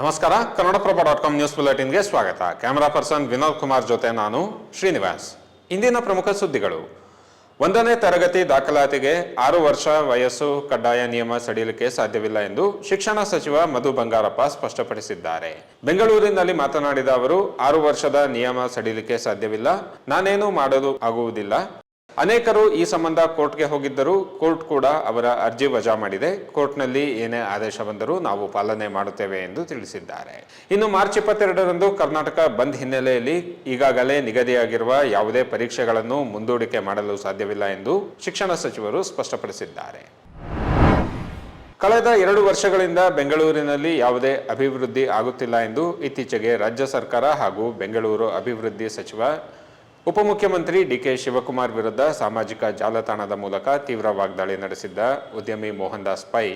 ನಮಸ್ಕಾರ. Kannadaprabha dot com news ಬುಲೆಟಿನ್ಗೆ ಸ್ವಾಗತ. ಕ್ಯಾಮರಾ ಪರ್ಸನ್ ವಿನೋದ್ ಕುಮಾರ್ ಜೊತೆ ನಾನು ಶ್ರೀನಿವಾಸ್. ಇಂದಿನ ಪ್ರಮುಖ ಸುದ್ದಿಗಳು. ಒಂದನೇ ತರಗತಿ ದಾಖಲಾತಿಗೆ ಆರು ವರ್ಷ ವಯಸ್ಸು ಕಡ್ಡಾಯ ನಿಯಮ ಸಡಿಲಿಕ್ಕೆ ಸಾಧ್ಯವಿಲ್ಲ ಎಂದು ಶಿಕ್ಷಣ ಸಚಿವ ಮಧು ಬಂಗಾರಪ್ಪ ಸ್ಪಷ್ಟಪಡಿಸಿದ್ದಾರೆ. ಬೆಂಗಳೂರಿನಲ್ಲಿ ಮಾತನಾಡಿದ ಅವರು, ಆರು ವರ್ಷದ ನಿಯಮ ಸಡಿಲಿಕ್ಕೆ ಸಾಧ್ಯವಿಲ್ಲ. ನಾನೇನು ಮಾಡಲು ಆಗುವುದಿಲ್ಲ. ಅನೇಕರು ಈ ಸಂಬಂಧ ಕೋರ್ಟ್ಗೆ ಹೋಗಿದ್ದರೂ ಕೋರ್ಟ್ ಕೂಡ ಅವರ ಅರ್ಜಿ ವಜಾ ಮಾಡಿದೆ. ಕೋರ್ಟ್ನಲ್ಲಿ ಏನೇ ಆದೇಶ ಬಂದರೂ ನಾವು ಪಾಲನೆ ಮಾಡುತ್ತೇವೆ ಎಂದು ತಿಳಿಸಿದ್ದಾರೆ. ಇನ್ನು ಮಾರ್ಚ್ ಇಪ್ಪತ್ತೆರಡರಂದು ಕರ್ನಾಟಕ ಬಂದ್ ಹಿನ್ನೆಲೆಯಲ್ಲಿ ಈಗಾಗಲೇ ನಿಗದಿಯಾಗಿರುವ ಯಾವುದೇ ಪರೀಕ್ಷೆಗಳನ್ನು ಮುಂದೂಡಿಕೆ ಮಾಡಲು ಸಾಧ್ಯವಿಲ್ಲ ಎಂದು ಶಿಕ್ಷಣ ಸಚಿವರು ಸ್ಪಷ್ಟಪಡಿಸಿದ್ದಾರೆ. ಕಳೆದ ಎರಡು ವರ್ಷಗಳಿಂದ ಬೆಂಗಳೂರಿನಲ್ಲಿ ಯಾವುದೇ ಅಭಿವೃದ್ಧಿ ಆಗುತ್ತಿಲ್ಲ ಎಂದು ಇತ್ತೀಚೆಗೆ ರಾಜ್ಯ ಸರ್ಕಾರ ಹಾಗೂ ಬೆಂಗಳೂರು ಅಭಿವೃದ್ಧಿ ಸಚಿವ ಉಪಮುಖ್ಯಮಂತ್ರಿ ಡಿಕೆ ಶಿವಕುಮಾರ್ ವಿರುದ್ಧ ಸಾಮಾಜಿಕ ಜಾಲತಾಣದ ಮೂಲಕ ತೀವ್ರ ವಾಗ್ದಾಳಿ ನಡೆಸಿದ್ದ ಉದ್ಯಮಿ ಮೋಹನ್ ದಾಸ್ ಪೈ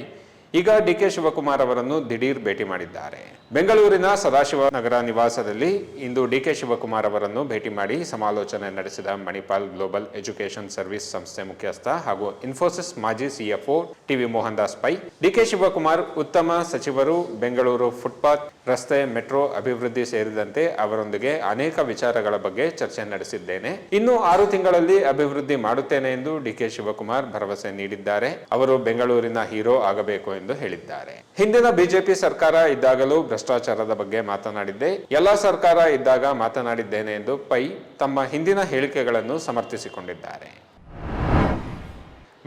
ಈಗ ಡಿಕೆ ಶಿವಕುಮಾರ್ ಅವರನ್ನು ದಿಢೀರ್ ಭೇಟಿ ಮಾಡಿದ್ದಾರೆ. ಬೆಂಗಳೂರಿನ ಸದಾಶಿವ ನಗರ ನಿವಾಸದಲ್ಲಿ ಇಂದು ಡಿಕೆ ಶಿವಕುಮಾರ್ ಅವರನ್ನು ಭೇಟಿ ಮಾಡಿ ಸಮಾಲೋಚನೆ ನಡೆಸಿದ ಮಣಿಪಾಲ್ ಗ್ಲೋಬಲ್ ಎಜುಕೇಶನ್ ಸರ್ವಿಸ್ ಸಂಸ್ಥೆ ಮುಖ್ಯಸ್ಥ ಹಾಗೂ ಇನ್ಫೋಸಿಸ್ ಮಾಜಿ CFO TV Mohan Das Pai DK Shivakumar ಉತ್ತಮ ಸಚಿವರು, ಬೆಂಗಳೂರು ಫುಟ್ಪಾತ್, ರಸ್ತೆ, ಮೆಟ್ರೋ ಅಭಿವೃದ್ಧಿ ಸೇರಿದಂತೆ ಅವರೊಂದಿಗೆ ಅನೇಕ ವಿಚಾರಗಳ ಬಗ್ಗೆ ಚರ್ಚೆ ನಡೆಸಿದ್ದೇನೆ. ಇನ್ನು ಆರು ತಿಂಗಳಲ್ಲಿ ಅಭಿವೃದ್ಧಿ ಮಾಡುತ್ತೇನೆ ಎಂದು ಡಿಕೆ ಶಿವಕುಮಾರ್ ಭರವಸೆ ನೀಡಿದ್ದಾರೆ. ಅವರು ಬೆಂಗಳೂರಿನ ಹೀರೋ ಆಗಬೇಕು ಎಂದು ಹೇಳಿದ್ದಾರೆ. ಹಿಂದಿನ ಬಿಜೆಪಿ ಸರ್ಕಾರ ಇದ್ದಾಗಲೂ ಭ್ರಷ್ಟಾಚಾರದ ಬಗ್ಗೆ ಮಾತನಾಡಿದ್ದೆ. ಎಲ್ಲ ಸರ್ಕಾರ ಇದ್ದಾಗ ಮಾತನಾಡಿದ್ದೇನೆ ಎಂದು ಪೈ ತಮ್ಮ ಹಿಂದಿನ ಹೇಳಿಕೆಗಳನ್ನು ಸಮರ್ಥಿಸಿಕೊಂಡಿದ್ದಾರೆ.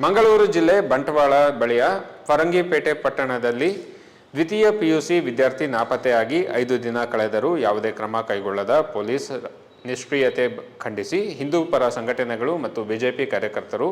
ಮಂಗಳೂರು ಜಿಲ್ಲೆ ಬಂಟ್ವಾಳ ಬಳಿಯ ಫರಂಗಿಪೇಟೆ ಪಟ್ಟಣದಲ್ಲಿ ದ್ವಿತೀಯ ಪಿಯುಸಿ ವಿದ್ಯಾರ್ಥಿ ನಾಪತ್ತೆಯಾಗಿ ಐದು ದಿನ ಕಳೆದರೂ ಯಾವುದೇ ಕ್ರಮ ಕೈಗೊಳ್ಳದ ಪೊಲೀಸ್ ನಿಷ್ಕ್ರಿಯತೆ ಖಂಡಿಸಿ ಹಿಂದೂ ಪರ ಸಂಘಟನೆಗಳು ಮತ್ತು ಬಿಜೆಪಿ ಕಾರ್ಯಕರ್ತರು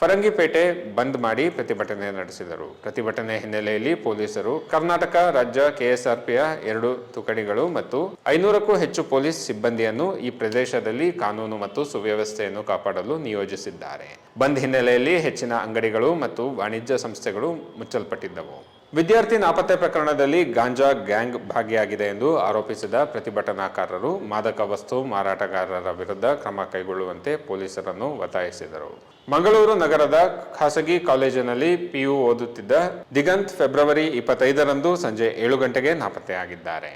ಫರಂಗಿಪೇಟೆ ಬಂದ್ ಮಾಡಿ ಪ್ರತಿಭಟನೆ ನಡೆಸಿದರು. ಪ್ರತಿಭಟನೆ ಹಿನ್ನೆಲೆಯಲ್ಲಿ ಪೊಲೀಸರು ಕರ್ನಾಟಕ ರಾಜ್ಯ ಕೆಎಸ್ಆರ್ಪಿಯ ಎರಡು ತುಕಡಿಗಳು ಮತ್ತು ಐನೂರಕ್ಕೂ ಹೆಚ್ಚು ಪೊಲೀಸ್ ಸಿಬ್ಬಂದಿಯನ್ನು ಈ ಪ್ರದೇಶದಲ್ಲಿ ಕಾನೂನು ಮತ್ತು ಸುವ್ಯವಸ್ಥೆಯನ್ನು ಕಾಪಾಡಲು ನಿಯೋಜಿಸಿದ್ದಾರೆ. ಬಂದ್ ಹಿನ್ನೆಲೆಯಲ್ಲಿ ಹೆಚ್ಚಿನ ಅಂಗಡಿಗಳು ಮತ್ತು ವಾಣಿಜ್ಯ ಸಂಸ್ಥೆಗಳು ಮುಚ್ಚಲ್ಪಟ್ಟಿದ್ದವು. ವಿದ್ಯಾರ್ಥಿ ನಾಪತ್ತೆ ಪ್ರಕರಣದಲ್ಲಿ ಗಾಂಜಾ ಗ್ಯಾಂಗ್ ಭಾಗಿಯಾಗಿದೆ ಎಂದು ಆರೋಪಿಸಿದ ಪ್ರತಿಭಟನಾಕಾರರು ಮಾದಕ ವಸ್ತು ಮಾರಾಟಗಾರರ ವಿರುದ್ಧ ಕ್ರಮ ಕೈಗೊಳ್ಳುವಂತೆ ಪೊಲೀಸರನ್ನು ಒತ್ತಾಯಿಸಿದರು. ಮಂಗಳೂರು ನಗರದ ಖಾಸಗಿ ಕಾಲೇಜಿನಲ್ಲಿ ಪಿಯು ಓದುತ್ತಿದ್ದ ದಿಗಂತ್ ಫೆಬ್ರವರಿ ಇಪ್ಪತ್ತೈದರಂದು ಸಂಜೆ ಏಳು ಗಂಟೆಗೆ ನಾಪತ್ತೆಯಾಗಿದ್ದಾರೆ.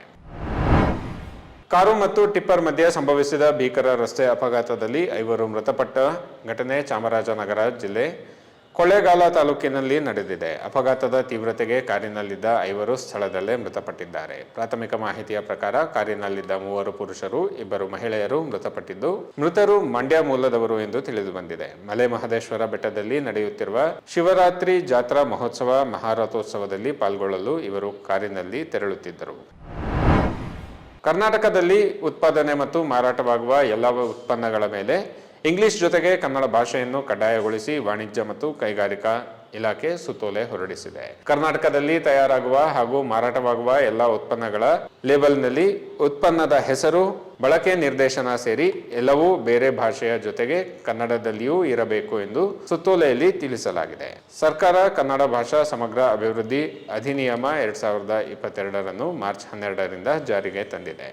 ಕಾರು ಮತ್ತು ಟಿಪ್ಪರ್ ಮಧ್ಯೆ ಸಂಭವಿಸಿದ ಭೀಕರ ರಸ್ತೆ ಅಪಘಾತದಲ್ಲಿ ಐವರು ಮೃತಪಟ್ಟ ಘಟನೆ ಚಾಮರಾಜನಗರ ಜಿಲ್ಲೆ ಕೊಳ್ಳೇಗಾಲ ತಾಲೂಕಿನಲ್ಲಿ ನಡೆದಿದೆ. ಅಪಘಾತದ ತೀವ್ರತೆಗೆ ಕಾರಿನಲ್ಲಿದ್ದ ಐವರು ಸ್ಥಳದಲ್ಲೇ ಮೃತಪಟ್ಟಿದ್ದಾರೆ. ಪ್ರಾಥಮಿಕ ಮಾಹಿತಿಯ ಪ್ರಕಾರ ಕಾರಿನಲ್ಲಿದ್ದ ಮೂವರು ಪುರುಷರು, ಇಬ್ಬರು ಮಹಿಳೆಯರು ಮೃತಪಟ್ಟಿದ್ದು, ಮೃತರು ಮಂಡ್ಯ ಮೂಲದವರು ಎಂದು ತಿಳಿದು ಬಂದಿದೆ. ಮಲೆ ಮಹದೇಶ್ವರ ಬೆಟ್ಟದಲ್ಲಿ ನಡೆಯುತ್ತಿರುವ ಶಿವರಾತ್ರಿ ಜಾತ್ರಾ ಮಹೋತ್ಸವ ಮಹಾರಥೋತ್ಸವದಲ್ಲಿ ಪಾಲ್ಗೊಳ್ಳಲು ಇವರು ಕಾರಿನಲ್ಲಿ ತೆರಳುತ್ತಿದ್ದರು. ಕರ್ನಾಟಕದಲ್ಲಿ ಉತ್ಪಾದನೆ ಮತ್ತು ಮಾರಾಟವಾಗುವ ಎಲ್ಲ ಉತ್ಪನ್ನಗಳ ಮೇಲೆ ಇಂಗ್ಲಿಷ್ ಜೊತೆಗೆ ಕನ್ನಡ ಭಾಷೆಯನ್ನು ಕಡ್ಡಾಯಗೊಳಿಸಿ ವಾಣಿಜ್ಯ ಮತ್ತು ಕೈಗಾರಿಕಾ ಇಲಾಖೆ ಸುತ್ತೋಲೆ ಹೊರಡಿಸಿದೆ. ಕರ್ನಾಟಕದಲ್ಲಿ ತಯಾರಾಗುವ ಹಾಗೂ ಮಾರಾಟವಾಗುವ ಎಲ್ಲ ಉತ್ಪನ್ನಗಳ ಲೇಬಲ್ನಲ್ಲಿ ಉತ್ಪನ್ನದ ಹೆಸರು, ಬಳಕೆ ನಿರ್ದೇಶನ ಸೇರಿ ಎಲ್ಲವೂ ಬೇರೆ ಭಾಷೆಯ ಜೊತೆಗೆ ಕನ್ನಡದಲ್ಲಿಯೂ ಇರಬೇಕು ಎಂದು ಸುತ್ತೋಲೆಯಲ್ಲಿ ತಿಳಿಸಲಾಗಿದೆ. ಸರ್ಕಾರ ಕನ್ನಡ ಭಾಷಾ ಸಮಗ್ರ ಅಭಿವೃದ್ಧಿ ಅಧಿನಿಯಮ ಎರಡ್ ಸಾವಿರದ ಇಪ್ಪತ್ತೆರಡರನ್ನು ಮಾರ್ಚ್ ಹನ್ನೆರಡರಿಂದ ಜಾರಿಗೆ ತಂದಿದೆ.